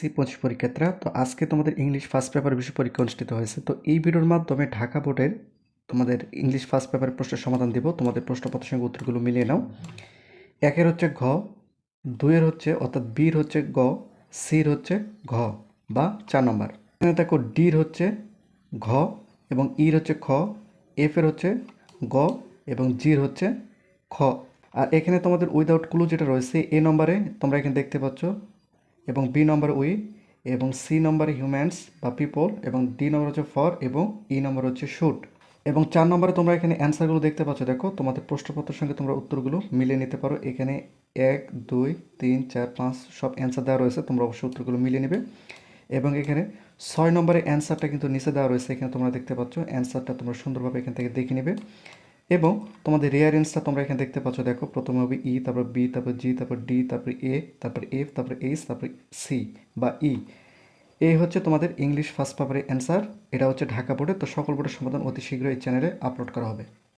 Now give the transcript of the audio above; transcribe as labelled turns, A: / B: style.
A: SSC পঁচিশ পরীক্ষার্থীরা তো আজকে তোমাদের ইংলিশ ফার্স্ট পেপার বিষয় পরীক্ষা অনুষ্ঠিত হয়েছে। তো এই ভিডিওর মাধ্যমে ঢাকা বোর্ডের তোমাদের ইংলিশ ফার্স্ট পেপারের প্রশ্নের সমাধান দিব। তোমাদের প্রশ্নপত্রের সঙ্গে উত্তরগুলো মিলিয়ে নাও। একের হচ্ছে ঘ, দুইয়ের হচ্ছে, অর্থাৎ বির হচ্ছে গ, সির হচ্ছে ঘ বা চার নম্বর। এখানে দেখো ডির হচ্ছে ঘ এবং ইর হচ্ছে খ এফের হচ্ছে গ এবং জির হচ্ছে খ। আর এখানে তোমাদের উইদাউট ক্লু যেটা রয়েছে, এ নম্বরে তোমরা এখানে দেখতে পাচ্ছ এবং বি নম্বর উই এবং সি নম্বরে হিউম্যানস বা পিপল এবং ডি নম্বর হচ্ছে ফর এবং ই নম্বর হচ্ছে শুট এবং চার নম্বরে তোমরা এখানে অ্যান্সারগুলো দেখতে পাচ্ছ, দেখো, তোমাদের প্রশ্নপত্রের সঙ্গে তোমরা উত্তরগুলো মিলিয়ে নিতে পারো। এখানে এক, দুই, তিন, চার, পাঁচ সব অ্যান্সার দেওয়া রয়েছে, তোমরা অবশ্যই উত্তরগুলো মিলিয়ে নেবে। এবং এখানে ছয় নম্বরের অ্যান্সারটা কিন্তু নিচে দেওয়া রয়েছে, এখানে তোমরা দেখতে পাচ্ছ অ্যান্সারটা তোমরা সুন্দরভাবে এখান থেকে দেখে নেবে। এবং তোমাদের রেয়ারেন্সটা তোমরা এখানে দেখতে পাচ্ছ, দেখো প্রথমে হবে ই তারপর বি তারপর জি তারপর ডি তারপর এ তারপর এফ তারপর এইচ তারপর সি বা ই এই হচ্ছে তোমাদের ইংলিশ ফার্স্ট পেপারের অ্যান্সার এটা হচ্ছে ঢাকা বোর্ডে তো সকল বোর্ডের সমাধান অতি শীঘ্রই এই চ্যানেলে আপলোড করা হবে।